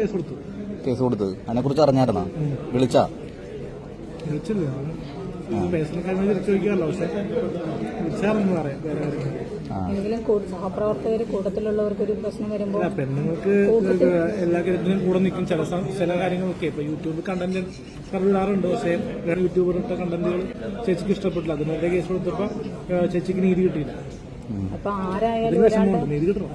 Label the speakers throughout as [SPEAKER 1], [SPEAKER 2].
[SPEAKER 1] Case കൊടുത്തു.
[SPEAKER 2] Case കൊടുത്തത് അതിനെ കുറിച്ച് അറിഞ്ഞായിരുന്നാ വിളിച്ചാ
[SPEAKER 3] എങ്കിലും സഹപ്രവർത്തകർ കൂട്ടത്തിലുള്ളവർക്ക് ഒരു പ്രശ്നം വരുമ്പോൾ
[SPEAKER 1] പെണ്ണുങ്ങൾക്ക് എല്ലാ കാര്യത്തിലും കൂടെ നിൽക്കും. ചില ചില കാര്യങ്ങളൊക്കെ. ഇപ്പൊ യൂട്യൂബ് കണ്ടന്റ് കറിവിടാറുണ്ട് പക്ഷേ വേറെ യൂട്യൂബർ ഇട്ട കണ്ടന്റുകൾ ചേച്ചിക്ക് ഇഷ്ടപ്പെട്ടില്ല. അതിനെതിരെ കേസ് കൊടുത്തപ്പോ ചേച്ചിക്ക് നീതി കിട്ടിയില്ല.
[SPEAKER 3] അപ്പൊ ആരായാലും
[SPEAKER 1] നീതി കിട്ടണം.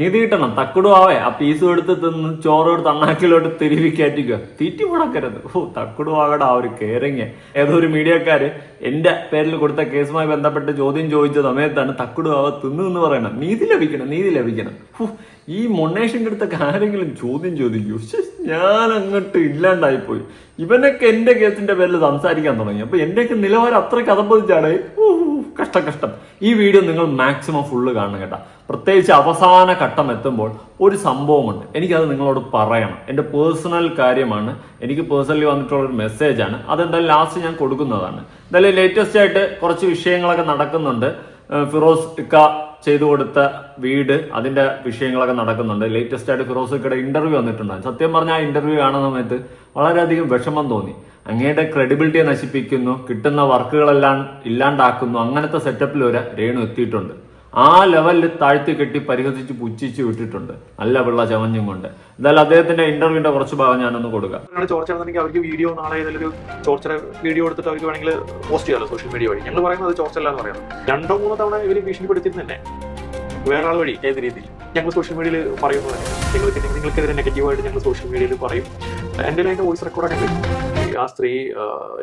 [SPEAKER 4] നീതി കിട്ടണം തക്കുടുവാവേ ആ പീസ് എടുത്ത് തിന്ന് ചോറ് എടുത്ത് അണ്ണാക്കിലോട്ട് തിരുവി കയറ്റിക്കുക തീറ്റി മുടക്കരുത്. ഓ തക്കുടുവാകട ആ ഒരു കേറിങ്. ഏതോ ഒരു മീഡിയക്കാര് എന്റെ പേരിൽ കൊടുത്ത കേസുമായി ബന്ധപ്പെട്ട് ചോദ്യം ചോദിച്ച സമയത്താണ് തക്കുടുവാവ തിന്നു എന്ന് പറയണം നീതി ലഭിക്കണം നീതി ലഭിക്കണം. ഈ മൊണ്ണേഷന്റെ അടുത്തൊക്കെ ആരെങ്കിലും ചോദ്യം ചോദിക്കൂ. ഞാൻ അങ്ങോട്ട് ഇല്ലാണ്ടായിപ്പോയി. ഇവനൊക്കെ എന്റെ കേസിന്റെ പേരിൽ സംസാരിക്കാൻ തുടങ്ങി. അപ്പോൾ എന്റെയൊക്കെ നിലവാരം അത്രയ്ക്ക് കഥപ്പതിച്ചാണ് കഷ്ടം കഷ്ടം. ഈ വീഡിയോ നിങ്ങൾ മാക്സിമം ഫുള്ള് കാണണം കേട്ടോ. പ്രത്യേകിച്ച് അവസാന ഘട്ടം എത്തുമ്പോൾ ഒരു സംഭവമുണ്ട്. എനിക്കത് നിങ്ങളോട് പറയണം. എന്റെ പേഴ്സണൽ കാര്യമാണ്. എനിക്ക് പേഴ്സണലി വന്നിട്ടുള്ള ഒരു മെസ്സേജാണ് അതെന്തായാലും ലാസ്റ്റ് ഞാൻ കൊടുക്കുന്നതാണ്. എന്തായാലും ലേറ്റസ്റ്റ് ആയിട്ട് കുറച്ച് വിഷയങ്ങളൊക്കെ നടക്കുന്നുണ്ട്. ഫിറോസ് ഇക്ക ചെയ്തു കൊടുത്ത വീട് അതിന്റെ വിഷയങ്ങളൊക്കെ നടക്കുന്നുണ്ട്. ലേറ്റസ്റ്റ് ആയിട്ട് ഫിറോസ് ഇക്കയുടെ ഇന്റർവ്യൂ വന്നിട്ടുണ്ടായിരുന്നു സത്യം പറഞ്ഞാൽ ആ ഇന്റർവ്യൂ കാണുന്ന സമയത്ത് വളരെയധികം വിഷമം തോന്നി. അങ്ങയുടെ ക്രെഡിബിലിറ്റിയെ നശിപ്പിക്കുന്നു കിട്ടുന്ന വർക്കുകളെല്ലാം ഇല്ലാണ്ടാക്കുന്നു അങ്ങനത്തെ സെറ്റപ്പിൽ വരെ രേണു എത്തിയിട്ടുണ്ട്. ആ ലെവലിൽ താഴ്ത്തി കെട്ടി പരിഹസിച്ച് പുച്ഛിച്ച് വിട്ടിട്ടുണ്ട്. നല്ല പിള്ള ചമഞ്ഞും കൊണ്ട്. എന്തായാലും അദ്ദേഹത്തിന്റെ ഇന്റർവ്യൂവിന്റെ കുറച്ച് ഭാഗം ഞാനൊന്ന് കൊടുക്കാം.
[SPEAKER 5] ചോർച്ച അവർക്ക് വീഡിയോ നാളെ ഏതെങ്കിലും ചോർച്ചയുടെ വീഡിയോ എടുത്തിട്ട് അവർക്ക് വേണമെങ്കിൽ പോസ്റ്റ് ചെയ്യാലോ സോഷ്യൽ മീഡിയ വഴി. ഞങ്ങൾ പറയുന്നത് ചോർച്ച അല്ല എന്ന് പറയുന്നത് രണ്ടോ മൂന്നോ തവണ ഇവർ ഭീഷണിപ്പെടുത്തിയിരുന്നു തന്നെ വേറെ ആൾ വഴി ഏത് രീതിയിൽ? ഞങ്ങൾ സോഷ്യൽ മീഡിയയിൽ പറയുന്നത് നിങ്ങൾക്ക് നിങ്ങൾക്കെതിരെ നെഗറ്റീവായിട്ട് ഞങ്ങൾ സോഷ്യൽ മീഡിയയിൽ പറയും. എന്റെ അതിന്റെ വോയിസ് റെക്കോർഡൊക്കെ ഉണ്ട് ആ സ്ത്രീ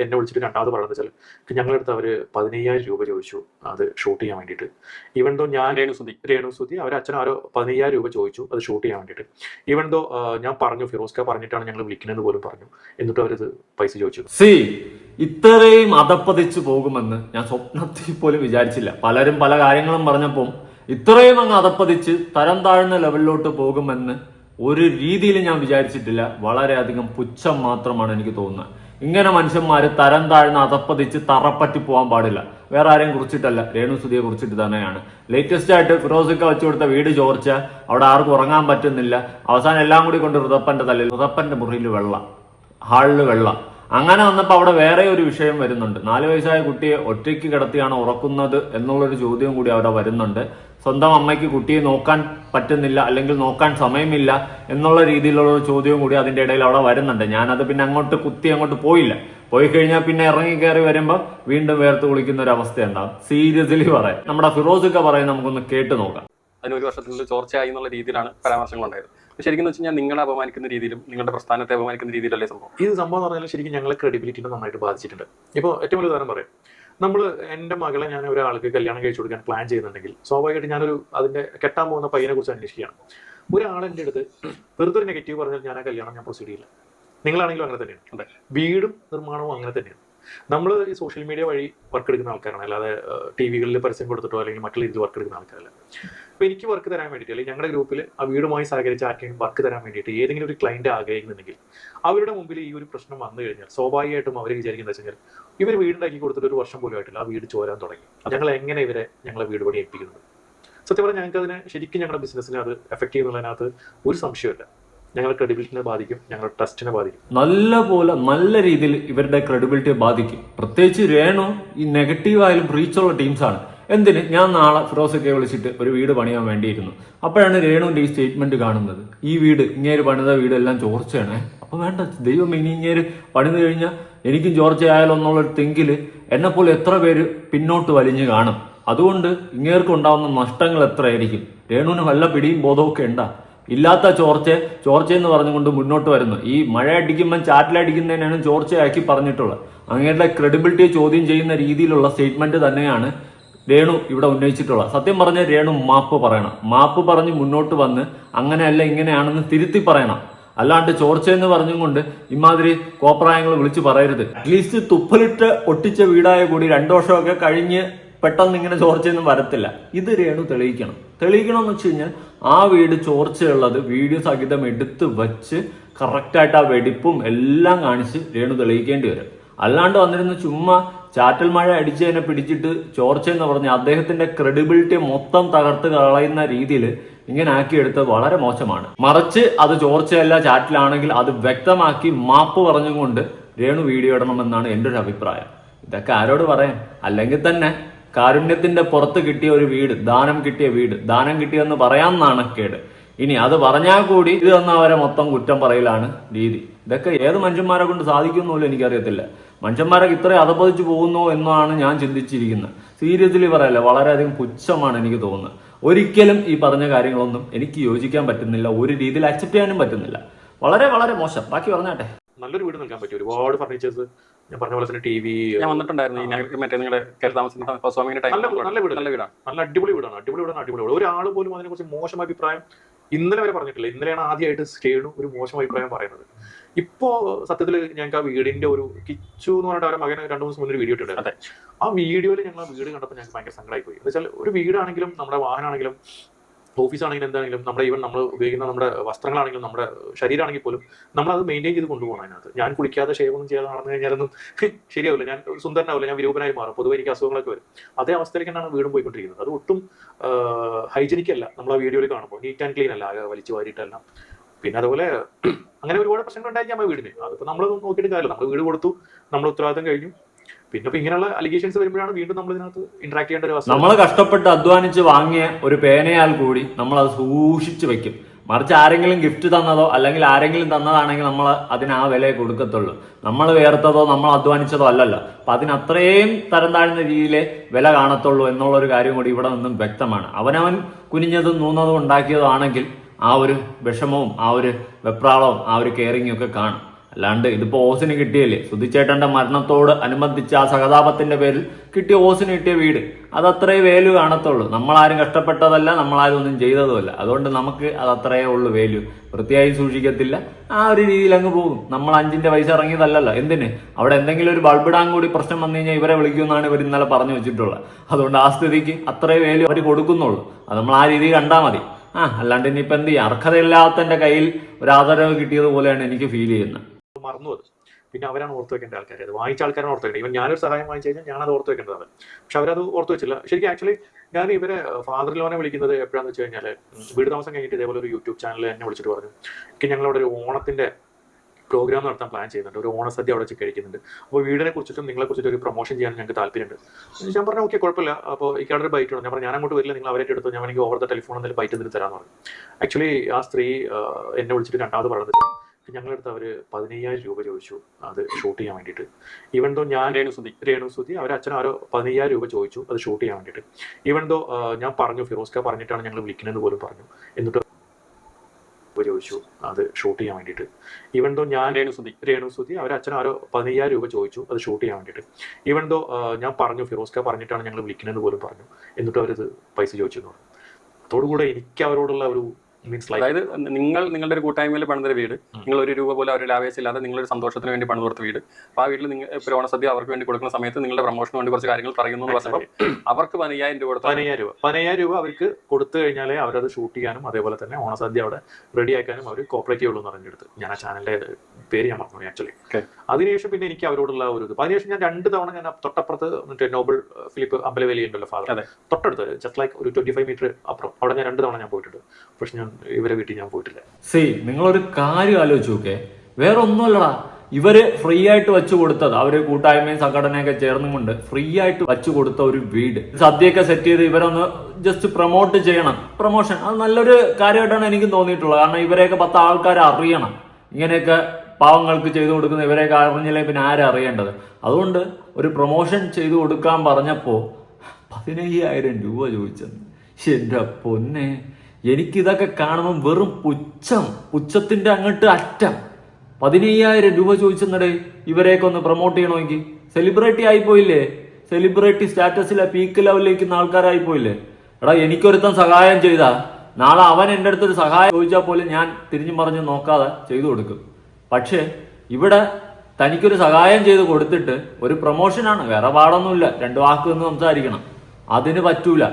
[SPEAKER 5] എന്നെ വിളിച്ചിട്ട് രണ്ടാമത് പറയുന്നത് വെച്ചാൽ ഞങ്ങളടുത്ത് അവർ പതിനയ്യായിരം രൂപ ചോദിച്ചു. അത് ഷൂട്ട് ചെയ്യാൻ വേണ്ടിയിട്ട്. ഈവൻ ദോ ഞാൻ രേണുസുതി രേണുസുതി അവർ അച്ഛൻ ആരോ പതിനയ്യായിരം രൂപ ചോദിച്ചു അത് ഷൂട്ട് ചെയ്യാൻ വേണ്ടിയിട്ട്. ഈവൻ ദോ ഞാൻ പറഞ്ഞു ഫിറോസ്ക പറഞ്ഞിട്ടാണ് ഞങ്ങൾ വിളിക്കുന്നത് പോലും പറഞ്ഞു. എന്നിട്ട് അവരത് പൈസ ചോദിച്ചു.
[SPEAKER 4] സി ഇത്രയും അതപ്പതിച്ചു പോകുമെന്ന് ഞാൻ സ്വപ്നത്തിൽ പോലും വിചാരിച്ചില്ല. പലരും പല കാര്യങ്ങളും പറഞ്ഞപ്പോൾ ഇത്രയും അങ്ങ് അതപ്പതിച്ച് തരം താഴ്ന്ന ലെവലിലോട്ട് പോകുമെന്ന് ഒരു രീതിയിലും ഞാൻ വിചാരിച്ചിട്ടില്ല. വളരെയധികം പുച്ഛം മാത്രമാണ് എനിക്ക് തോന്നുന്നത്. ഇങ്ങനെ മനുഷ്യന്മാര് തരം താഴ്ന്ന അതപ്പതിച്ച് തറപ്പറ്റി പോകാൻ പാടില്ല. വേറെ ആരെയും കുറിച്ചിട്ടല്ല. രേണു സുധിയെ കുറിച്ചിട്ട് തന്നെയാണ്. ലേറ്റസ്റ്റ് ആയിട്ട് ഫിറോസിക്ക വെച്ചു കൊടുത്ത വീട് ചോർച്ച അവിടെ ആർക്കും ഉറങ്ങാൻ പറ്റുന്നില്ല. അവസാനം എല്ലാം കൂടി കൊണ്ട് ഋതപ്പന്റെ തലയിൽ ഋതപ്പന്റെ മുറിയിൽ വെള്ള ഹാളിൽ വെള്ള. അങ്ങനെ വന്നപ്പോൾ അവിടെ വേറെ ഒരു വിഷയം വരുന്നുണ്ട്. നാല് വയസ്സായ കുട്ടിയെ ഒറ്റയ്ക്ക് കിടത്തിയാണ് ഉറക്കുന്നത് എന്നുള്ളൊരു ചോദ്യം കൂടി അവിടെ വരുന്നുണ്ട്. സ്വന്തം അമ്മയ്ക്ക് കുട്ടിയെ നോക്കാൻ പറ്റുന്നില്ല അല്ലെങ്കിൽ നോക്കാൻ സമയമില്ല എന്നുള്ള രീതിയിലുള്ള ഒരു ചോദ്യവും കൂടി അതിന്റെ ഇടയിൽ അവിടെ വരുന്നുണ്ട്. ഞാനത് പിന്നെ അങ്ങോട്ട് കുത്തി അങ്ങോട്ട് പോയില്ല. പോയി കഴിഞ്ഞാൽ പിന്നെ ഇറങ്ങി കയറി വരുമ്പോൾ വീണ്ടും വേർത്ത് കുളിക്കുന്ന ഒരു അവസ്ഥ ഉണ്ടാവും സീരിയസ്ലി പറയാം. നമ്മുടെ ഫിറോസ് ഫിറോസൊക്കെ പറയും നമുക്കൊന്ന് കേട്ട് നോക്കാം.
[SPEAKER 6] അതിന് ഒരു വർഷത്തിനുള്ളിൽ ചോർച്ചയായി എന്നുള്ള രീതിയിലാണ് പരാമർശങ്ങൾ ഉണ്ടായത്. ശരിക്കും എന്ന് വെച്ച് കഴിഞ്ഞാൽ നിങ്ങളെ അപമാനിക്കുന്ന രീതിയിലും നിങ്ങളുടെ പ്രസ്ഥാനത്തെ അപമാനിക്കുന്ന രീതിയിലല്ലേ സംഭവം?
[SPEAKER 5] ഇത് സംഭവം എന്ന് പറഞ്ഞാൽ ശരിക്കും ഞങ്ങളെ ക്രെഡിബിലിറ്റിനെ നന്നായിട്ട് ബാധിച്ചിട്ടുണ്ട്. ഇപ്പോൾ ഏറ്റവും വലിയ ഉദാഹരണം പറയാം. നമ്മൾ എന്റെ മകളെ ഞാൻ ഒരാൾക്ക് കല്യാണം കഴിച്ചു കൊടുക്കാൻ പ്ലാൻ ചെയ്യുന്നുണ്ടെങ്കിൽ സ്വാഭാവികമായിട്ട് ഞാനൊരു അതിന്റെ കെട്ടാൻ പോകുന്ന പയ്യനെ കുറിച്ച് അന്വേഷിക്കുകയാണ്. ഒരാൾ എന്റെ അടുത്ത് വെറുതെ ഒരു നെഗറ്റീവ് പറഞ്ഞാൽ ഞാൻ ആ കല്യാണം ഞാൻ പ്രൊസീഡ് ചെയ്യില്ല. നിങ്ങളാണെങ്കിലും അങ്ങനെ തന്നെയാണ്. വീടും നിർമ്മാണവും അങ്ങനെ തന്നെയാണ്. നമ്മൾ ഈ സോഷ്യൽ മീഡിയ വഴി വർക്ക് എടുക്കുന്ന ആൾക്കാരാണ്. അല്ലാതെ ടി വികളിൽ പരസ്യം കൊടുത്തിട്ടോ അല്ലെങ്കിൽ മറ്റുള്ള രീതിയിൽ വർക്ക് എടുക്കുന്ന ആൾക്കാരല്ല. അപ്പോൾ എനിക്ക് വർക്ക് തരാൻ വേണ്ടിയിട്ട് അല്ലെങ്കിൽ ഞങ്ങളുടെ ഗ്രൂപ്പിൽ ആ വീടുമായി സഹകരിച്ച് ആർക്കെങ്കിലും വർക്ക് തരാൻ വേണ്ടിയിട്ട് ഏതെങ്കിലും ഒരു ക്ലയന്റ് ആഗ്രഹിക്കുന്നുണ്ടെങ്കിൽ അവരുടെ മുമ്പിൽ ഈ ഒരു പ്രശ്നം വന്നു കഴിഞ്ഞാൽ സ്വാഭാവികമായിട്ടും അവർ വിചാരിക്കുന്നത് കഴിഞ്ഞാൽ ഇവർ വീടുണ്ടാക്കി കൊടുത്തിട്ട് ഒരു വർഷം പോലും ആയിട്ടില്ല ആ വീട് ചോരാൻ തുടങ്ങി. ഞങ്ങൾ എങ്ങനെ ഇവരെ ഞങ്ങളെ വീട് പണി ഏൽപ്പിക്കുന്നത് സത്യം പറഞ്ഞാൽ ഞങ്ങൾക്ക് അതിനെ ശരിക്കും ഞങ്ങളുടെ ബിസിനസ്സിനെ അത് എഫക്ട് ചെയ്യുന്നതിനകത്ത് ഒരു സംശയമില്ല ഞങ്ങളുടെ ക്രെഡിബിലിറ്റിനെ ബാധിക്കും ഞങ്ങളുടെ ട്രസ്റ്റിനെ ബാധിക്കും.
[SPEAKER 4] നല്ല പോലെ നല്ല രീതിയിൽ ഇവരുടെ ക്രെഡിബിലിറ്റിയെ ബാധിക്കും. പ്രത്യേകിച്ച് രേണു ഈ നെഗറ്റീവ് ആയാലും റീച്ചുള്ള ടീംസാണ് എന്തിന്? ഞാൻ നാളെ ഫിറോസൊക്കെ വിളിച്ചിട്ട് ഒരു വീട് പണിയാൻ വേണ്ടിയിരുന്നു. അപ്പോഴാണ് രേണുവിന്റെ ഈ സ്റ്റേറ്റ്മെന്റ് കാണുന്നത്. ഈ വീട് ഇങ്ങേര് പണിത വീടെല്ലാം ചോർച്ചയാണ് അപ്പൊ വേണ്ട ദൈവം ഇനി ഇങ്ങേര് പണിത് കഴിഞ്ഞാൽ എനിക്കും ചോർച്ചയായാലോ എന്നുള്ളൊരു തെങ്കിൽ എന്നെപ്പോലെ പോലെ എത്ര പേര് പിന്നോട്ട് വലിഞ്ഞു കാണും. അതുകൊണ്ട് ഇങ്ങേർക്ക് ഉണ്ടാവുന്ന നഷ്ടങ്ങൾ എത്രയായിരിക്കും? രേണുവിന് വല്ല പിടിയും ബോധമൊക്കെ ഉണ്ടാ. ഇല്ലാത്ത ചോർച്ച ചോർച്ച എന്ന് പറഞ്ഞുകൊണ്ട് മുന്നോട്ട് വരുന്നു. ഈ മഴ അടിക്കുമ്പോൾ ചാറ്റിലടിക്കുന്നതിനാണ് ചോർച്ചയാക്കി പറഞ്ഞിട്ടുള്ളത്. അങ്ങയുടെ ക്രെഡിബിലിറ്റി ചോദ്യം ചെയ്യുന്ന രീതിയിലുള്ള സ്റ്റേറ്റ്മെന്റ് തന്നെയാണ് രേണു ഇവിടെ ഉന്നയിച്ചിട്ടുള്ളത്. സത്യം പറഞ്ഞ രേണു മാപ്പ് പറയണം. മാപ്പ് പറഞ്ഞ് മുന്നോട്ട് വന്ന് അങ്ങനെയല്ല ഇങ്ങനെയാണെന്ന് തിരുത്തി പറയണം. അല്ലാണ്ട് ചോർച്ച എന്ന് പറഞ്ഞുകൊണ്ട് ഇമാതിരി കോപ്രായങ്ങൾ വിളിച്ചു പറയരുത്. അറ്റ്ലീസ്റ്റ് തുപ്പലിട്ട് ഒട്ടിച്ച വീടായ കൂടി രണ്ടു വർഷമൊക്കെ കഴിഞ്ഞ് പെട്ടെന്ന് ഇങ്ങനെ ചോർച്ചയൊന്നും വരത്തില്ല. ഇത് രേണു തെളിയിക്കണം. തെളിയിക്കണം എന്ന് വെച്ച് കഴിഞ്ഞാൽ ആ വീട് ചോർച്ചയുള്ളത് വീഡിയോ സഹിതം എടുത്ത് വെച്ച് കറക്റ്റായിട്ട് ആ വെടിപ്പും എല്ലാം കാണിച്ച് രേണു തെളിയിക്കേണ്ടി വരും. അല്ലാണ്ട് വന്നിരുന്ന് ചുമ്മാ ചാറ്റൽ മഴ അടിച്ചതിനെ പിടിച്ചിട്ട് ചോർച്ച എന്ന് പറഞ്ഞ് അദ്ദേഹത്തിന്റെ ക്രെഡിബിലിറ്റി മൊത്തം തകർത്ത് കളയുന്ന രീതിയിൽ ഇങ്ങനെ ആക്കിയെടുത്തത് വളരെ മോശമാണ്. മറിച്ച് അത് ചോർച്ചയല്ല ചാറ്റിലാണെങ്കിൽ അത് വ്യക്തമാക്കി മാപ്പ് പറഞ്ഞുകൊണ്ട് രേണു വീഡിയോ ഇടണമെന്നാണ് എന്റെ ഒരു അഭിപ്രായം. ഇതൊക്കെ ആരോട് പറയാൻ? അല്ലെങ്കിൽ തന്നെ കാരുണ്യത്തിന്റെ പുറത്ത് കിട്ടിയ ഒരു വീട് ദാനം കിട്ടിയ വീട് ദാനം കിട്ടിയെന്ന് പറയാൻ നാണക്കേട് ഇനി അത് പറഞ്ഞാൽ കൂടി ഇത് തന്നവരെ മൊത്തം കുറ്റം പറയലാണ് രീതി. ഇതൊക്കെ ഏത് മനുഷ്യന്മാരെ കൊണ്ട് സാധിക്കുന്നു എനിക്കറിയത്തില്ല. മനുഷ്യന്മാരൊക്കെ ഇത്രയും അതപതിച്ചു പോകുന്നു എന്നാണ് ഞാൻ ചിന്തിച്ചിരിക്കുന്നത്. സീരിയസ്ലി പറയല്ല വളരെയധികം പുച്ഛമാണ് എനിക്ക് തോന്നുന്നത്. ഒരിക്കലും ഈ പറഞ്ഞ കാര്യങ്ങളൊന്നും എനിക്ക് യോജിക്കാൻ പറ്റുന്നില്ല ഒരു രീതിയിൽ അക്സെപ്റ്റ് ചെയ്യാനും പറ്റുന്നില്ല. വളരെ വളരെ മോശം. ബാക്കി പറഞ്ഞാട്ടെ.
[SPEAKER 5] നല്ലൊരു വീട് നൽകാൻ പറ്റും ഒരുപാട് ഫർണിച്ചേഴ്സ് ഞാൻ പറഞ്ഞ പോലെ തന്നെ ടി വി
[SPEAKER 6] ഞാൻ വന്നിട്ടുണ്ടായിരുന്നു ഈ ഞങ്ങൾക്ക് മറ്റേ നിങ്ങളുടെ കയറി താമസിക്കുന്ന സ്വാമിയുടെ ടൈം
[SPEAKER 5] നല്ല വീട്
[SPEAKER 6] നല്ല വീടാണ്.
[SPEAKER 5] നല്ല അടിപൊളി വീടാണ്. അടിപൊളി വീടാണ് അടിപൊളി വീട്. ഒരാൾ പോലും അതിനെക്കുറിച്ച് മോശം അഭിപ്രായം ഇന്നലെ വരെ പറഞ്ഞിട്ടില്ല. ഇന്നലെയാണ് ആദ്യമായിട്ട് സ്റ്റേണു ഒരു മോശം അഭിപ്രായം പറയുന്നത്. ഇപ്പോ സത്യത്തിൽ ഞങ്ങൾക്ക് ആ വീടിന്റെ ഒരു കിച്ചു എന്ന് പറഞ്ഞിട്ട് അവരുടെ മകൻ രണ്ടു മൂന്ന് ദിവസം മുന്നേ ഒരു വീഡിയോ ഇട്ടിട്ടുണ്ടായിരുന്നു. ആ വീഡിയോയിൽ ഞങ്ങൾ ആ വീട് കണ്ടപ്പോൾ ഞങ്ങൾക്ക് ഭയങ്കര സങ്കടമായി പോയി. എന്ന് വെച്ചാൽ ഒരു വീടാണെങ്കിലും നമ്മുടെ വാഹനമാണെങ്കിലും ഓഫീസാണെങ്കിലും എന്താണെങ്കിലും നമ്മുടെ ഈവൻ നമ്മൾ ഉപയോഗിക്കുന്ന നമ്മുടെ വസ്ത്രങ്ങളാണെങ്കിലും നമ്മുടെ ശരീരമാണെങ്കിൽ പോലും നമ്മൾ അത് മെയിന്റെയിൻ ചെയ്ത് കൊണ്ടുപോകണം അതിനകത്ത്. ഞാൻ കുളിക്കാതെ ഷേവൊന്നും ചെയ്യാതെ നടന്നു കഴിഞ്ഞാലൊന്നും ശരിയാവില്ല. ഞാൻ സുന്ദരനാവില്ല. ഞാൻ വിരൂപനായി മാറും. പൊതുവെ എനിക്ക് അസുഖങ്ങളൊക്കെ വരും. അതേ അവസ്ഥയിലേക്ക് തന്നെയാണ് വീടും പോയിക്കൊണ്ടിരിക്കുന്നത്. അത് ഒട്ടും ഹൈജനിക് അല്ല. നമ്മൾ ആ വീഡിയോയിൽ കാണുമ്പോൾ. നീറ്റ് ആൻഡ് ക്ലീൻ അല്ല. ആകെ വലിച്ചു വാരിയിട്ടല്ല. പിന്നെ അതുപോലെ അങ്ങനെ ഒരുപാട് പ്രശ്നങ്ങൾ ഉണ്ടായിരിക്കാം നമ്മുടെ വീടിന്. അതിപ്പോൾ നമ്മൾ നോക്കിയിട്ട് കാര്യമില്ല. നമ്മൾ വീട് കൊടുത്തു. നമ്മൾ ഉത്തരവാദിത്തം കഴിഞ്ഞു. പിന്നെ ഇങ്ങനെയുള്ള അലിഗേഷൻസ് വരുമ്പോഴാണ് വീണ്ടും നമ്മൾ ഇതിനകത്ത് ഇന്ററാക്ട് ചെയ്യേണ്ട ഒരു അവസ്ഥ
[SPEAKER 4] നമ്മൾ കഷ്ടപ്പെട്ട് അധ്വാനിച്ച് വാങ്ങിയ ഒരു പേനയാൽ കൂടി നമ്മൾ അത് സൂക്ഷിച്ചു വെക്കും. മറിച്ച് ആരെങ്കിലും ഗിഫ്റ്റ് തന്നതോ അല്ലെങ്കിൽ ആരെങ്കിലും തന്നതാണെങ്കിൽ നമ്മൾ അതിന് ആ വിലയെ കൊടുക്കത്തുള്ളൂ. നമ്മൾ വേർത്തതോ നമ്മൾ അധ്വാനിച്ചതോ അല്ലല്ലോ. അപ്പൊ അതിനത്രയും തരം താഴ്ന്ന രീതിയിലെ വില കാണത്തുള്ളൂ എന്നുള്ള ഒരു കാര്യം കൂടി ഇവിടെ നിന്നും വ്യക്തമാണ്. അവനവൻ കുനിഞ്ഞതും നൂന്നതും ഉണ്ടാക്കിയതും ആണെങ്കിൽ ആ ഒരു വിഷമവും ആ ഒരു വെപ്രാളവും ആ ഒരു കെയറിങ്ങും ഒക്കെ കാണും. അല്ലാണ്ട് ഇതിപ്പോ ഓസിന് കിട്ടിയല്ലേ? സുധിച്ചേട്ടന്റെ മരണത്തോട് അനുബന്ധിച്ച് ആ സഹതാപത്തിന്റെ പേരിൽ കിട്ടിയ ഓസിന് കിട്ടിയ വീട്. അത് അത്രേ വേല്യൂ കാണത്തുള്ളൂ. നമ്മളാരും കഷ്ടപ്പെട്ടതല്ല നമ്മളാരും ഒന്നും ചെയ്തതുമല്ല. അതുകൊണ്ട് നമുക്ക് അത് അത്രയേ ഉള്ളൂ വേല്യൂ വൃത്തിയായി സൂക്ഷിക്കത്തില്ല. ആ ഒരു രീതിയിൽ അങ്ങ് പോകും. നമ്മൾ അഞ്ചിന്റെ പൈസ ഇറങ്ങിയതല്ലല്ലോ. എന്തിന്? അവിടെ എന്തെങ്കിലും ഒരു ബൾബിടാൻ കൂടി പ്രശ്നം വന്നു കഴിഞ്ഞാൽ ഇവരെ വിളിക്കുമെന്നാണ് ഇവർ ഇന്നലെ പറഞ്ഞു വെച്ചിട്ടുള്ളത്. അതുകൊണ്ട് ആ സ്ഥിതിക്ക് അത്രേ വേല്യൂ അവർ കൊടുക്കുന്നുള്ളൂ. അത് നമ്മൾ ആ രീതി കണ്ടാൽ മതി. ആ അല്ലാണ്ട് ഇനിയിപ്പോ എന്ത് ചെയ്യും? അർഹതയില്ലാത്തന്റെ കയ്യിൽ ഒരു ആദരവ് കിട്ടിയതുപോലെയാണ് എനിക്ക് ഫീൽ ചെയ്യുന്നത്.
[SPEAKER 5] മറന്നു അത് പിന്നെ അവരാണ് ഓർത്ത് വെക്കേണ്ട ആൾക്കാർ അത് വാങ്ങിച്ച ആൾക്കാരാണ് ഓർത്ത് വെക്കേണ്ടത്. ഇവൻ ഞാനൊരു സഹായം വാങ്ങിച്ചു കഴിഞ്ഞാൽ ഞാനത് ഓർത്ത് വെക്കേണ്ടതാണ് പക്ഷെ അവരത് ഓർത്ത് വെച്ചില്ല. ശരിക്കും ആക്ച്വലി ഞാൻ ഇവരെ ഫാദർ ലോനെ വിളിക്കുന്നത് എപ്പോഴാന്ന് വെച്ച് കഴിഞ്ഞാൽ വീട് താമസം കഴിഞ്ഞിട്ട് ഇതേപോലെ ഒരു യൂട്യൂബ് ചാനലിൽ എന്നെ വിളിച്ചിട്ട് പറഞ്ഞു. എനിക്ക് ഞങ്ങളവിടെ ഒരു ഓണത്തിന്റെ പ്രോഗ്രാം നടത്താൻ പ്ലാൻ ചെയ്യുന്നുണ്ട്. ഒരു ഓണസദ്യ അവിടെ വെച്ച് കഴിക്കുന്നുണ്ട് അപ്പോൾ വീടിനെ കുറിച്ചിട്ടും നിങ്ങളെ കുറിച്ചിട്ട് ഒരു പ്രൊമോഷൻ ചെയ്യാൻ ഞങ്ങൾക്ക് താല്പര്യമുണ്ട്. ഞാൻ പറഞ്ഞു ഓക്കെ കുഴപ്പമില്ല. അപ്പോൾ ഈ ഒരു ബൈറ്റ് ഉണ്ട് ഞാൻ പറഞ്ഞു ഞാൻ അങ്ങോട്ട് വരില്ല. നിങ്ങൾ അവരായിട്ട് എടുത്തു ഞാൻ എനിക്ക് ഓവർ ദ ടെലിഫോൺ എന്തെങ്കിലും ബൈറ്റ് എന്തെങ്കിലും തരാമെന്ന് പറഞ്ഞു. ആക്ച്വലി ആ സ്ത്രീ എന്നെ വിളിച്ചിട്ട് രണ്ടാമത് പറഞ്ഞത് ഞങ്ങളടുത്ത് അവർ പതിനയ്യായിരം രൂപ ചോദിച്ചു അത് ഷൂട്ട് ചെയ്യാൻ വേണ്ടിയിട്ട്. ഈവൻ ദോ ഞാൻ
[SPEAKER 6] രേണു സുധി
[SPEAKER 5] രേണു സുധി അവർ അച്ഛൻ ആരോ പതിനയ്യായിരം രൂപ ചോദിച്ചു അത് ഷൂട്ട് ചെയ്യാൻ വേണ്ടിയിട്ട്. ഈവൻ ദോ ഞാൻ പറഞ്ഞു ഫിറോസ്ക പറഞ്ഞിട്ടാണ് ഞങ്ങൾ വിളിക്കുന്നത് പോലും പറഞ്ഞു. എന്നിട്ട് ചോദിച്ചു അത് ഷൂട്ട് ചെയ്യാൻ വേണ്ടിയിട്ട്. ഈവൻ ദോ ഞാൻ
[SPEAKER 6] രേണു സുധി
[SPEAKER 5] രേണു സുധി അവർ അച്ഛൻ ആരോ പതിനയ്യായിരം രൂപ ചോദിച്ചു അത് ഷൂട്ട് ചെയ്യാൻ വേണ്ടിയിട്ട്. ഈവൻ ദോ ഞാൻ പറഞ്ഞു ഫിറോസ്ക പറഞ്ഞിട്ടാണ് ഞങ്ങൾ വിളിക്കുന്നത് പോലും പറഞ്ഞു. എന്നിട്ട് അവരത് പൈസ ചോദിച്ചു എന്ന് പറഞ്ഞു. അതോടുകൂടെ എനിക്ക് അവരോടുള്ള ഒരു
[SPEAKER 6] അതായത് നിങ്ങൾ നിങ്ങളുടെ ഒരു കൂട്ടായ്മയിൽ പണിതൊരു വീട് നിങ്ങൾ ഒരു രൂപ പോലും ഒരു ലാവേശമില്ലാതെ നിങ്ങളൊരു സന്തോഷത്തിന് വേണ്ടി പണിത് കൊടുത്ത വീട്. അപ്പോൾ ആ വീട്ടിൽ നിങ്ങൾ ഇപ്പോൾ ഓണസദ്യ അവർക്ക് വേണ്ടി കൊടുക്കുന്ന സമയത്ത് നിങ്ങളുടെ പ്രൊമോഷന് വേണ്ടി കുറച്ച് കാര്യങ്ങൾ പറയുന്നു എന്ന് പറഞ്ഞപ്പോൾ അവർക്ക് പതിനയ്യായിരം രൂപ
[SPEAKER 5] പതിനയ്യായിരം രൂപ. പതിനയ്യായിരം രൂപ അവർക്ക് കൊടുത്തു കഴിഞ്ഞാലേ അവരത് ഷൂട്ട് ചെയ്യാനും അതേപോലെ തന്നെ ഓണസദ്യ അവിടെ റെഡി ആക്കാനും അവർ കോപ്പറേറ്റ് ചെയ്യുള്ളൂ എന്ന് പറഞ്ഞെടുത്ത് ഞാൻ ആ ചാനലിന്റെ പേര് ഞാൻ പറഞ്ഞു ആക്ച്വലി അതിനുശേഷം പിന്നെ എനിക്ക് അവരോടുള്ള ഒരു ഇത്. അതിനുശേഷം ഞാൻ രണ്ട് തവണ ഞാൻ തൊട്ടപ്പുറത്ത് മറ്റേ നോബൽ ഫിലിപ്പ് അമ്പലവേലി ഉണ്ടല്ലോ ഫാദർ
[SPEAKER 6] അതെ.
[SPEAKER 5] തൊട്ടടുത്ത് ജസ്റ്റ് ലൈക്ക് ഒരു ട്വന്റി ഫൈവ് മീറ്റർ അപ്പുറം. അവിടെ ഞാൻ രണ്ട് തവണ ഞാൻ പോയിട്ടുണ്ട്. പക്ഷെ ഞാൻ ഇവരെ വീട്ടിൽ ഞാൻ പോയിട്ടില്ല.
[SPEAKER 4] സി നിങ്ങളൊരു കാര്യം ആലോചിച്ച് നോക്കേ. വേറെ ഒന്നുമല്ലടാ ഇവർ ഫ്രീ ആയിട്ട് വെച്ചു കൊടുത്തത് അവർ കൂട്ടായ്മയും സംഘടനയൊക്കെ ചേർന്നും കൊണ്ട് ഫ്രീ ആയിട്ട് വെച്ചു കൊടുത്ത ഒരു വീട്. സദ്യയൊക്കെ സെറ്റ് ചെയ്ത് ഇവരൊന്ന് ജസ്റ്റ് പ്രൊമോട്ട് ചെയ്യണം. പ്രൊമോഷൻ അത് നല്ലൊരു കാര്യമായിട്ടാണ് എനിക്ക് തോന്നിയിട്ടുള്ളത്. കാരണം ഇവരെയൊക്കെ പത്ത് ആൾക്കാർ അറിയണം. ഇങ്ങനെയൊക്കെ പാവങ്ങൾക്ക് ചെയ്തു കൊടുക്കുന്ന ഇവരെയൊക്കെ അറിഞ്ഞില്ലെങ്കിൽ പിന്നെ ആരും അറിയേണ്ടത്? അതുകൊണ്ട് ഒരു പ്രൊമോഷൻ ചെയ്തു കൊടുക്കാൻ പറഞ്ഞപ്പോൾ പതിനയ്യായിരം രൂപ ചോദിച്ചത് എന്റെ പൊന്നെ. എനിക്കിതൊക്കെ കാണുമ്പോൾ വെറും പുച്ഛം. പുച്ഛത്തിന്റെ അങ്ങോട്ട് അറ്റം. പതിനയ്യായിരം രൂപ ചോദിച്ചെന്നടേ ഇവരെയൊക്കെ ഒന്ന് പ്രൊമോട്ട് ചെയ്യണമെങ്കിൽ സെലിബ്രിറ്റി ആയിപ്പോയില്ലേ? സെലിബ്രിറ്റി സ്റ്റാറ്റസിലെ പീക്ക് ലെവലിലേക്ക് ആൾക്കാരായി പോയില്ലേ എടാ എനിക്കൊരുത്തൻ സഹായം ചെയ്താ. നാളെ അവൻ എന്റെ അടുത്തൊരു സഹായം ചോദിച്ചാൽ പോലും ഞാൻ തിരിഞ്ഞു മറിഞ്ഞ് നോക്കാതെ ചെയ്തു കൊടുക്കും. പക്ഷേ ഇവിടെ തനിക്കൊരു സഹായം ചെയ്ത് കൊടുത്തിട്ട് ഒരു പ്രൊമോഷനാണ് വേറെ പാടൊന്നുമില്ല. രണ്ട് വാക്ക് നിന്ന് സംസാരിക്കണം. അതിന് പറ്റൂല.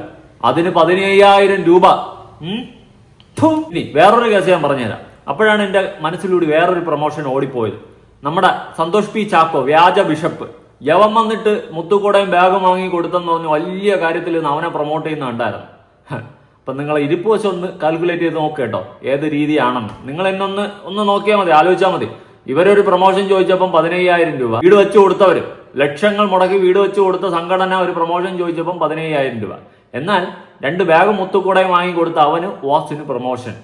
[SPEAKER 4] അതിന് പതിനയ്യായിരം രൂപ. ഇനി വേറൊരു കേസ് ഞാൻ പറഞ്ഞുതരാം. അപ്പോഴാണ് എന്റെ മനസ്സിലൂടെ വേറൊരു പ്രൊമോഷൻ ഓടിപ്പോയത്. നമ്മുടെ സന്തോഷ് പി ചാക്കോ വ്യാജ ബിഷപ്പ്. യവം വന്നിട്ട് മുത്തുകൂടയും ബാഗും വാങ്ങി കൊടുത്തെന്ന് പറഞ്ഞു വലിയ കാര്യത്തിൽ അവനെ പ്രൊമോട്ട് ചെയ്യുന്ന ഉണ്ടായിരുന്നു അപ്പൊ നിങ്ങൾ ഇരിപ്പ് വെച്ച് ഒന്ന് കാൽക്കുലേറ്റ് ചെയ്ത് നോക്കുക കേട്ടോ. ഏത് രീതിയാണെന്ന്. നിങ്ങൾ എന്നൊന്ന് ഒന്ന് ഒന്ന് നോക്കിയാൽ മതി ആലോചിച്ചാൽ മതി. ഇവരൊരു പ്രൊമോഷൻ ചോദിച്ചപ്പം പതിനയ്യായിരം രൂപ. വീട് വെച്ച് കൊടുത്തവർ ലക്ഷങ്ങൾ മുടക്കി വീട് വെച്ച് കൊടുത്ത സംഘടന ഒരു പ്രൊമോഷൻ ചോദിച്ചപ്പം പതിനയ്യായിരം രൂപ. എന്നാൽ രണ്ട് ബാഗ് മുത്തുകൂടെ വാങ്ങിക്കൊടുത്ത അവന് വാസിന് പ്രൊമോഷൻ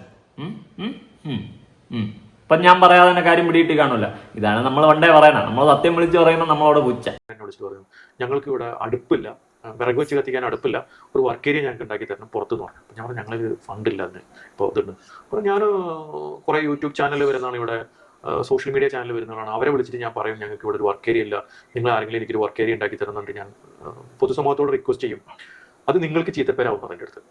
[SPEAKER 4] ഇപ്പൊ ഞാൻ പറയാതെ തന്നെ കാര്യം പിടിയിട്ട് കാണൂല. ഇതാണ് നമ്മൾ പണ്ടേ പറയണ. നമ്മൾ സത്യം വിളിച്ച് പറയുമ്പോൾ നമ്മളോട് പുച്ച.
[SPEAKER 5] വിളിച്ചിട്ട് പറഞ്ഞു ഞങ്ങൾക്ക് ഇവിടെ അടുപ്പില്ല. വിറക് വെച്ച് കത്തിക്കാൻ അടുപ്പില്ല. ഒരു വർക്ക് ഏരിയ ഞങ്ങൾക്ക് ഉണ്ടാക്കി തരണം പുറത്തുനിന്ന് പറഞ്ഞു. അപ്പോൾ ഞാൻ പറഞ്ഞു ഞങ്ങൾക്ക് ഫണ്ടില്ല അതിന്. ഇപ്പോൾ ഇതുണ്ട്. അപ്പോൾ ഞാൻ കുറേ യൂട്യൂബ് ചാനൽ വരുന്നതാണ് ഇവിടെ സോഷ്യൽ മീഡിയ ചാനൽ വരുന്നതാണ്. അവരെ വിളിച്ചിട്ട് ഞാൻ പറയും ഞങ്ങൾക്ക് ഇവിടെ ഒരു വർക്ക് ഏരിയ ഇല്ല. നിങ്ങൾ ആരെങ്കിലും എനിക്കൊരു വർക്ക് ഏരിയ ഉണ്ടാക്കി തരുന്നുണ്ട് ഞാൻ പൊതുസമൂഹത്തോട് റിക്വസ്റ്റ് ചെയ്യും. അത് നിങ്ങൾക്ക് ചീത്തപ്പേരാവും എന്റെ അടുത്ത്.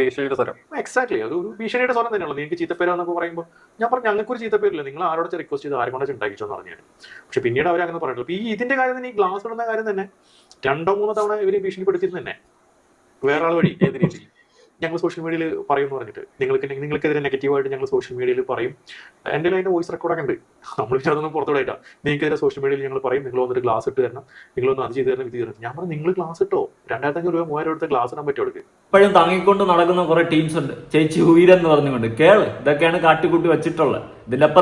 [SPEAKER 6] ഭീഷണിയുടെ സ്വരം.
[SPEAKER 5] എക്സാക്ട്ലി അത് ഒരു ഭീഷണിയുടെ സ്വരം തന്നെയാണ് നിങ്ങൾക്ക് ചീത്തപ്പേരാന്നൊക്കെ പറയുമ്പോൾ ഞാൻ പറഞ്ഞു ഞങ്ങൾക്ക് ഒരു ചീത്തപ്പേരില്ല. നിങ്ങൾ ആരോട് റിക്വസ്റ്റ് ചെയ്ത് ആരും കൊണ്ടു ഉണ്ടാക്കിച്ചോന്ന് പറഞ്ഞു ഞാൻ പക്ഷെ പിന്നീട് അവർ അങ്ങനെ പറഞ്ഞിട്ടുള്ളൂ ഈ ഇതിന്റെ കാര്യം തന്നെ ഈ ഗ്ലാസ് ഇടുന്ന കാര്യം തന്നെ രണ്ടോ മൂന്നോ തവണ ഇവർ ഭീഷണിപ്പെടുത്തിയിരുന്നു തന്നെ. വേറെ ആൾ വഴി ഏത് രീതി ഞങ്ങൾ സോഷ്യൽ മീഡിയയിൽ പറയും എന്ന് പറഞ്ഞിട്ട്. നിങ്ങൾക്ക് നിങ്ങൾക്കെതിരെ നെഗറ്റീവായിട്ട് ഞങ്ങൾ സോഷ്യൽ മീഡിയയിൽ പറയും. എന്റെ അതിന്റെ വോയിസ് റെക്കോർഡൊക്കെ ഉണ്ട്. നമ്മൾ പക്ഷെ അതൊന്നും നിങ്ങൾക്കെതിരെ സോഷ്യൽ മീഡിയയിൽ ഞങ്ങൾ പറയും. നിങ്ങൾ വന്നിട്ട് ഗ്ലാസ് ഇട്ട് തരണം. നിങ്ങൾ നിങ്ങളൊന്ന് അത് ചെയ്ത് തരണം ഇത് തരണം. ഞാൻ പറഞ്ഞു നിങ്ങൾ ഗ്ലാസ് ഇട്ടോ? രണ്ടായിരത്തി രൂപ മൂവായിരം എടുത്ത് ഗ്ലാസ് ഇടാൻ അവർക്ക്?
[SPEAKER 4] ഇപ്പോഴും തങ്ങിക്കൊണ്ട് നടക്കുന്ന കുറെ ടീംസ് ഉണ്ട്. ചേച്ചി ഉയരെന്ന് പറഞ്ഞുകൊണ്ട്. കേൾ ഇതൊക്കെയാണ് കാട്ടിക്കൂട്ടി വെച്ചിട്ടുള്ളത്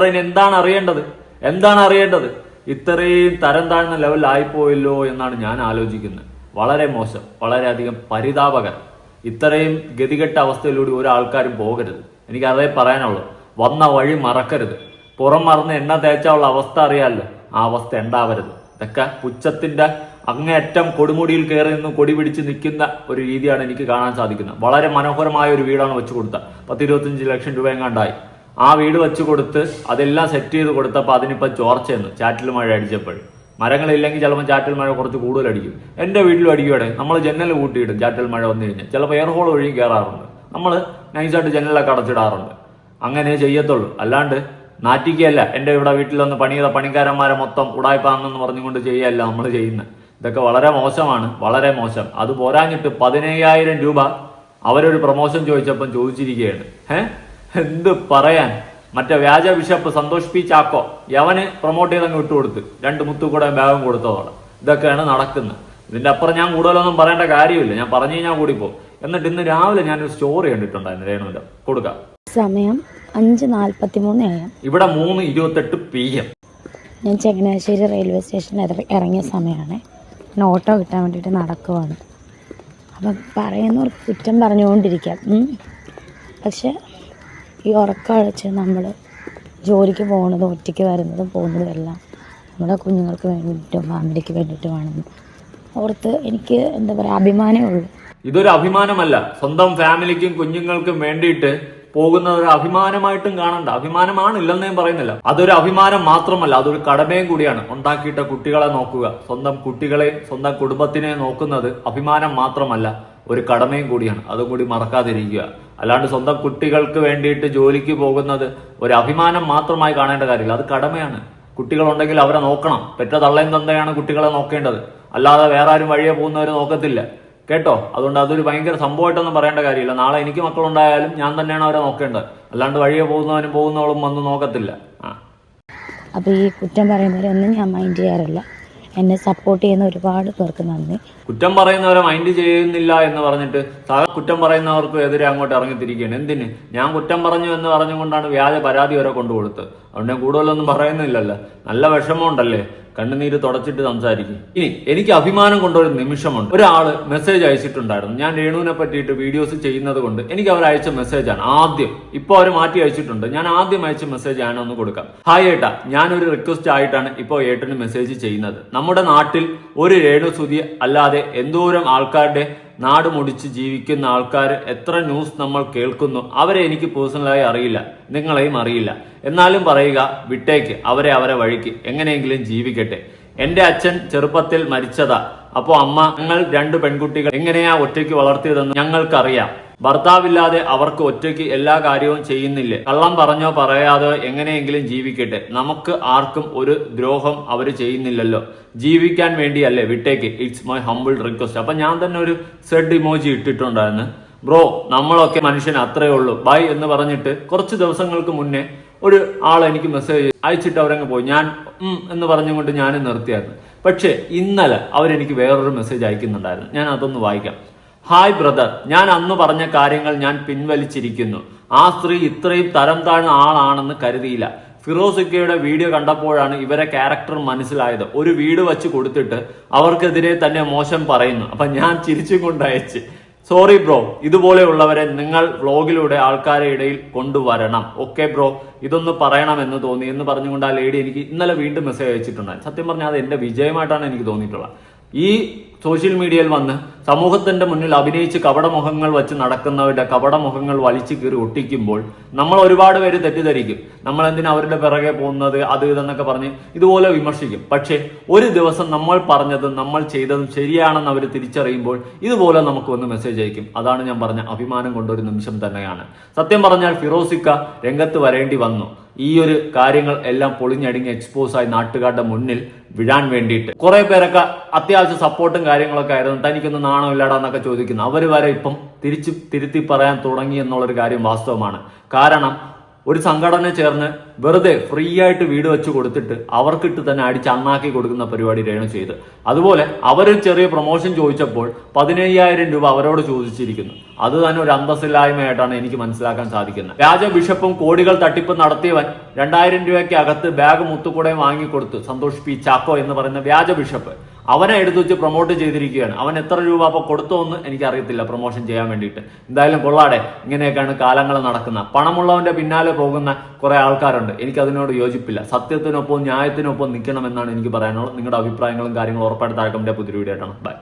[SPEAKER 4] ഇനി എന്താണ് അറിയേണ്ടത്? എന്താണ് അറിയേണ്ടത്? ഇത്രയും തരം താഴ്ന്ന ലെവലിലായിപ്പോയല്ലോ എന്നാണ് ഞാൻ ആലോചിക്കുന്നത്. വളരെ മോശം വളരെയധികം പരിതാപകരം. ഇത്രയും ഗതികെട്ട അവസ്ഥയിലൂടെ ഒരാൾക്കാരും പോകരുത്. എനിക്ക് അതേ പറയാനുള്ളൂ. വന്ന വഴി മറക്കരുത്. പുറം മറന്ന് എണ്ണ തേച്ചുള്ള അവസ്ഥ അറിയാമല്ലോ ആ അവസ്ഥ ഉണ്ടാവരുത്. ഇതൊക്കെ പുച്ഛത്തിന്റെ അങ്ങേയറ്റം കൊടുമുടിയിൽ കയറി നിന്ന് കൊടി പിടിച്ച് നിൽക്കുന്ന ഒരു രീതിയാണ് എനിക്ക് കാണാൻ സാധിക്കുന്നത്. വളരെ മനോഹരമായ ഒരു വീടാണ് വെച്ചു കൊടുത്തത് പത്ത് ഇരുപത്തഞ്ച് ലക്ഷം രൂപ എങ്ങാണ്ടായി. ആ വീട് വെച്ചു കൊടുത്ത് അതെല്ലാം സെറ്റ് ചെയ്ത് കൊടുത്തപ്പോൾ അതിനിപ്പോൾ ചോർച്ചയെന്ന്. ചാറ്റിൽ മഴ അടിച്ചപ്പോൾ. മരങ്ങളില്ലെങ്കിൽ ചിലപ്പോൾ ചാറ്റൽ മഴ കുറച്ച് കൂടുതൽ അടിക്കും എന്റെ വീട്ടിലും അടിക്കുവാടെ നമ്മൾ ജനൽ കൂട്ടിയിടും ചാറ്റൽ മഴ വന്നു കഴിഞ്ഞാൽ. ചിലപ്പോൾ എയർ ഹോൾ വഴിയും കയറാറുണ്ട് നമ്മൾ നൈസായിട്ട് ജനലൊക്കെ അടച്ചിടാറുണ്ട്. അങ്ങനെ ചെയ്യത്തുള്ളൂ. അല്ലാണ്ട് നാറ്റിക്കുകയല്ല. എന്റെ ഇവിടെ വീട്ടിൽ വന്ന് പണി ചെയ്ത പണിക്കാരന്മാരെ മൊത്തം ഉടായ്പാണെന്ന് പറഞ്ഞുകൊണ്ട് ചെയ്യല്ല നമ്മൾ ചെയ്യുന്നത്. ഇതൊക്കെ വളരെ മോശമാണ്. വളരെ മോശം. അത് പോരാഞ്ഞിട്ട് പതിനയ്യായിരം രൂപ അവരൊരു പ്രൊമോഷൻ ചോദിച്ചപ്പം ചോദിച്ചിരിക്കുകയാണ്. ഏഹ് എന്ത് പറയാൻ? മറ്റേ വ്യാജ ബിഷപ്പ് സന്തോഷ് പി ചാക്കോ യവന് പ്രൊമോട്ട് ചെയ്തങ്ങ് വിട്ടുകൊടുത്ത്. രണ്ട് മുത്തുകൂടെ ബാഗും കൊടുത്തതോടെ. ഇതൊക്കെയാണ് നടക്കുന്നത്. ഇതിന്റെ അപ്പുറം ഞാൻ കൂടുതലൊന്നും പറയേണ്ട കാര്യമില്ല. ഞാൻ പറഞ്ഞു കഴിഞ്ഞാൽ കൂടി പോകും എന്നിട്ട് ഇന്ന് രാവിലെ ഞാനൊരു സ്റ്റോറി കണ്ടിട്ടുണ്ടായിരുന്നു രേണുവിന്റെ. കൊടുക്കാം.
[SPEAKER 7] സമയം അഞ്ച് നാൽപ്പത്തി മൂന്ന് എം.
[SPEAKER 4] ഇവിടെ മൂന്ന് ഇരുപത്തെട്ട് പി എം.
[SPEAKER 7] ഞാൻ ചങ്ങനാശ്ശേരി റെയിൽവേ സ്റ്റേഷനിൽ ഇറങ്ങിയ സമയമാണ്. ഞാൻ ഓട്ടോ കിട്ടാൻ വേണ്ടിട്ട് നടക്കുവാണ്. അപ്പം പറയുന്നവർക്ക് കുറ്റം പറഞ്ഞുകൊണ്ടിരിക്കാം. പക്ഷെ ഈ ഉറക്കമഴിച്ച് നമ്മൾ ജോലിക്ക് പോകുന്നതും ഒറ്റയ്ക്ക് വരുന്നതും പോകുന്നതും എല്ലാം നമ്മുടെ കുഞ്ഞുങ്ങൾക്ക് വേണ്ടിയിട്ടും ഫാമിലിക്ക് വേണ്ടിയിട്ടുമാണെന്ന് ഓർത്ത് എനിക്ക് എന്താ പറയുക അഭിമാനമേ ഉള്ളൂ.
[SPEAKER 4] ഇതൊരു അഭിമാനമല്ല. സ്വന്തം ഫാമിലിക്കും കുഞ്ഞുങ്ങൾക്കും വേണ്ടിയിട്ട് പോകുന്ന ഒരു അഭിമാനമായിട്ടും കാണണ്ട. അഭിമാനമാണ് ഇല്ലെന്ന് ഞാൻ പറയുന്നില്ല. അതൊരു അഭിമാനം മാത്രമല്ല. അതൊരു കടമയും കൂടിയാണ്. ഉണ്ടാക്കിയിട്ട കുട്ടികളെ നോക്കുക. സ്വന്തം കുട്ടികളെ സ്വന്തം കുടുംബത്തിനെ നോക്കുന്നത് അഭിമാനം മാത്രമല്ല. ഒരു കടമയും കൂടിയാണ്. അതും കൂടി മറക്കാതിരിക്കുക. അല്ലാണ്ട് സ്വന്തം കുട്ടികൾക്ക് വേണ്ടിയിട്ട് ജോലിക്ക് പോകുന്നത് ഒരു അഭിമാനം മാത്രമായി കാണേണ്ട കാര്യമില്ല. അത് കടമയാണ്. കുട്ടികളുണ്ടെങ്കിൽ അവരെ നോക്കണം. പെറ്റ തള്ളയും തന്തയാണ് കുട്ടികളെ നോക്കേണ്ടത്. അല്ലാതെ വേറെ ആരും വഴിയെ പോകുന്നവർ നോക്കത്തില്ല. കേട്ടോ? അതുകൊണ്ട് അതൊരു ഭയങ്കര സംഭവമായിട്ടൊന്നും പറയേണ്ട കാര്യമില്ല. നാളെ എനിക്ക് മക്കളുണ്ടായാലും ഞാൻ തന്നെയാണ് അവരെ നോക്കേണ്ടത്. അല്ലാണ്ട് വഴിയെ പോകുന്നവനും പോകുന്നവളും വന്ന് നോക്കത്തില്ല.
[SPEAKER 7] അപ്പോൾ ഈ കുറ്റം പറയുന്നവരൊന്നും ഞാൻ മൈൻഡ് ചെയ്യാറില്ല. എന്നെ സപ്പോർട്ട് ചെയ്യുന്ന ഒരുപാട് പേർക്ക് നന്ദി.
[SPEAKER 4] കുറ്റം പറയുന്നവരെ മൈൻഡ് ചെയ്യുന്നില്ല എന്ന് പറഞ്ഞിട്ട് കുറ്റം പറയുന്നവർക്ക് എതിരെ അങ്ങോട്ട് ഇറങ്ങിത്തിരിക്കുകയാണ്. എന്തിന്? ഞാൻ കുറ്റം പറഞ്ഞു എന്ന് പറഞ്ഞുകൊണ്ടാണ് വ്യാജ പരാതി വരെ കൊണ്ടുകൊടുത്തത്. അതുകൊണ്ട് ഞാൻ കൂടുതലൊന്നും പറയുന്നില്ലല്ലോ. നല്ല വിഷമമുണ്ടല്ലേ? കണ്ണുനീര് തുടച്ചിട്ട് സംസാരിക്കും. ഇനി എനിക്ക് അഭിമാനം കൊണ്ട ഒരു നിമിഷമുണ്ട്. ഒരാൾ മെസ്സേജ് അയച്ചിട്ടുണ്ടായിരുന്നു. ഞാൻ രേണുവിനെ പറ്റിയിട്ട് വീഡിയോസ് ചെയ്യുന്നത് കൊണ്ട് എനിക്ക് അവർ അയച്ച മെസ്സേജാണ് ആദ്യം. ഇപ്പോൾ അവർ മാറ്റി അയച്ചിട്ടുണ്ട്. ഞാൻ ആദ്യം അയച്ച മെസ്സേജ് ആണ് ഒന്ന് കൊടുക്കാം. ഹായ് ഏട്ടാ. ഞാനൊരു റിക്വസ്റ്റ് ആയിട്ടാണ് ഇപ്പോൾ ഏട്ടന് മെസ്സേജ് ചെയ്യുന്നത്. നമ്മുടെ നാട്ടിൽ ഒരു രേണു സുതി അല്ലാതെ എന്തോരം ആൾക്കാരുടെ നാട് മുടിച്ച് ജീവിക്കുന്ന ആൾക്കാർ എത്ര ന്യൂസ് നമ്മൾ കേൾക്കുന്നു അവരെ എനിക്ക് പേഴ്സണലായി അറിയില്ല നിങ്ങളെയും അറിയില്ല. എന്നാലും പറയുക വിട്ടേക്ക് അവരെ അവരെ വഴിക്ക് എങ്ങനെയെങ്കിലും ജീവിക്കട്ടെ. എന്റെ അച്ഛൻ ചെറുപ്പത്തിൽ മരിച്ചതാ. അപ്പോ അമ്മ ഞങ്ങൾ രണ്ട് പെൺകുട്ടികൾ എങ്ങനെയാ ഒറ്റയ്ക്ക് വളർത്തിയതെന്ന് ഞങ്ങൾക്കറിയാം. ഭർത്താവില്ലാതെ അവർക്ക് ഒറ്റയ്ക്ക് എല്ലാ കാര്യവും ചെയ്യുന്നില്ലേ. കള്ളം പറഞ്ഞോ പറയാതോ എങ്ങനെയെങ്കിലും ജീവിക്കട്ടെ. നമുക്ക് ആർക്കും ഒരു ദ്രോഹം അവർ ചെയ്യുന്നില്ലല്ലോ. ജീവിക്കാൻ വേണ്ടിയല്ലേ വിട്ടേക്ക്. ഇറ്റ്സ് മൈ ഹംബിൾ റിക്വസ്റ്റ് അപ്പൊ ഞാൻ തന്നെ ഒരു സെഡ് ഇമോജി ഇട്ടിട്ടുണ്ടായിരുന്നു. ബ്രോ നമ്മളൊക്കെ മനുഷ്യൻ അത്രേ ഉള്ളൂ. ബൈ എന്ന് പറഞ്ഞിട്ട് കുറച്ച് ദിവസങ്ങൾക്ക് മുന്നേ ഒരു ആൾ എനിക്ക് മെസ്സേജ് അയച്ചിട്ട് അവരങ്ങ് പോയി. ഞാൻ എന്ന് പറഞ്ഞുകൊണ്ട് ഞാൻ നിർത്തിയായിരുന്നു. പക്ഷേ ഇന്നലെ അവരെനിക്ക് വേറൊരു മെസ്സേജ് അയക്കുന്നുണ്ടായിരുന്നു. ഞാൻ അതൊന്ന് വായിക്കാം. ഹായ് ബ്രദർ ഞാൻ അന്ന് പറഞ്ഞ കാര്യങ്ങൾ ഞാൻ പിൻവലിച്ചിരിക്കുന്നു. ആ സ്ത്രീ ഇത്രയും തരം താഴ്ന്ന ആളാണെന്ന് കരുതിയില്ല. ഫിറോസിക്കയുടെ വീഡിയോ കണ്ടപ്പോഴാണ് ഇവരെ ക്യാരക്ടർ മനസ്സിലായത്. ഒരു വീട് വെച്ച് കൊടുത്തിട്ട് അവർക്കെതിരെ തന്നെ മോശം പറയുന്നു. അപ്പൊ ഞാൻ ചിരിച്ചും കൊണ്ട് അയച്ച്. സോറി ബ്രോ ഇതുപോലെയുള്ളവരെ നിങ്ങൾ വ്ളോഗിലൂടെ ആൾക്കാരെ ഇടയിൽ കൊണ്ടുവരണം. ഓക്കെ ബ്രോ ഇതൊന്ന് പറയണമെന്ന് തോന്നി എന്ന് പറഞ്ഞുകൊണ്ട് ആ ലേഡി എനിക്ക് ഇന്നലെ വീണ്ടും മെസ്സേജ് അയച്ചിട്ടുണ്ട് സത്യം പറഞ്ഞാൽ അത് എന്റെ വിജയമായിട്ടാണ് എനിക്ക് തോന്നിയിട്ടുള്ളത്. ഈ സോഷ്യൽ മീഡിയയിൽ വന്ന് സമൂഹത്തിന്റെ മുന്നിൽ അഭിനയിച്ച് കപടമുഖങ്ങൾ വെച്ച് നടക്കുന്നവരുടെ കപടമുഖങ്ങൾ വലിച്ചു കീറി ഒട്ടിക്കുമ്പോൾ നമ്മൾ ഒരുപാട് പേര് തെറ്റിദ്ധരിക്കും. നമ്മൾ എന്തിനാ അവരുടെ പിറകെ പോകുന്നത് അത് ഇതെന്നൊക്കെ പറഞ്ഞ് ഇതുപോലെ വിമർശിക്കും. പക്ഷേ ഒരു ദിവസം നമ്മൾ പറഞ്ഞതും നമ്മൾ ചെയ്തതും ശരിയാണെന്ന് അവർ തിരിച്ചറിയുമ്പോൾ ഇതുപോലെ നമുക്ക് വന്ന് മെസ്സേജ് അയക്കും. അതാണ് ഞാൻ പറഞ്ഞ അഭിമാനം കൊണ്ടൊരു നിമിഷം തന്നെയാണ്. സത്യം പറഞ്ഞാൽ ഫിറോസിക്ക രംഗത്ത് വരേണ്ടി വന്നു. ഈ ഒരു കാര്യങ്ങൾ എല്ലാം പൊളിഞ്ഞടിഞ്ഞ് എക്സ്പോസ് ആയി നാട്ടുകാരുടെ മുന്നിൽ വിടാൻ വേണ്ടിയിട്ട്. കുറെ പേരൊക്കെ അത്യാവശ്യം സപ്പോർട്ടും കാര്യങ്ങളൊക്കെ ആയിരുന്നു. തനിക്കൊന്നും നാണമില്ലാടാ എന്നൊക്കെ ചോദിക്കുന്നു. അവർ വരെ ഇപ്പം തിരിച്ച് തിരുത്തി പറയാൻ തുടങ്ങി എന്നുള്ളൊരു കാര്യം വാസ്തവമാണ്. കാരണം ഒരു സംഘടന ചേർന്ന് വെറുതെ ഫ്രീ ആയിട്ട് വീട് വെച്ച് കൊടുത്തിട്ട് അവർക്കിട്ട് തന്നെ അടിച്ച് അണ്ണാക്കി കൊടുക്കുന്ന പരിപാടി രേണു ചെയ്ത് അതുപോലെ അവർ ചെറിയ പ്രൊമോഷൻ ചോദിച്ചപ്പോൾ പതിനയ്യായിരം രൂപ അവരോട് ചോദിച്ചിരിക്കുന്നു. അത് തന്നെ ഒരു അന്തസ്സില്ലായ്മയായിട്ടാണ് എനിക്ക് മനസ്സിലാക്കാൻ സാധിക്കുന്നത്. രാജ ബിഷപ്പും കോടികൾ തട്ടിപ്പ് നടത്തിയവൻ രണ്ടായിരം രൂപയ്ക്ക് അകത്ത് ബാഗ് മുത്തുകൂടെ വാങ്ങിക്കൊടുത്ത് സന്തോഷ് ചാക്കോ എന്ന് പറയുന്ന വ്യാജ ബിഷപ്പ് അവനെ എടുത്തു വെച്ച് പ്രൊമോട്ട് ചെയ്തിരിക്കുകയാണ്. അവൻ എത്ര രൂപ അപ്പോൾ കൊടുത്തോ എന്ന് എനിക്ക് അറിയത്തില്ല പ്രൊമോഷൻ ചെയ്യാൻ വേണ്ടിയിട്ട്. എന്തായാലും കൊള്ളാടെ ഇങ്ങനെയൊക്കെയാണ് കാലങ്ങൾ നടക്കുന്ന. പണമുള്ളവന്റെ പിന്നാലെ പോകുന്ന കുറെ ആൾക്കാരുണ്ട്. എനിക്ക് അതിനോട് യോജിപ്പില്ല. സത്യത്തിനൊപ്പം ന്യായത്തിനൊപ്പം നിൽക്കണമെന്നാണ് എനിക്ക് പറയാനുള്ളത്. നിങ്ങളുടെ അഭിപ്രായങ്ങളും കാര്യങ്ങളും ഉറപ്പായിട്ട് താഴെ പുതിയ വീഡിയോ ആയിട്ടാണ് ബൈ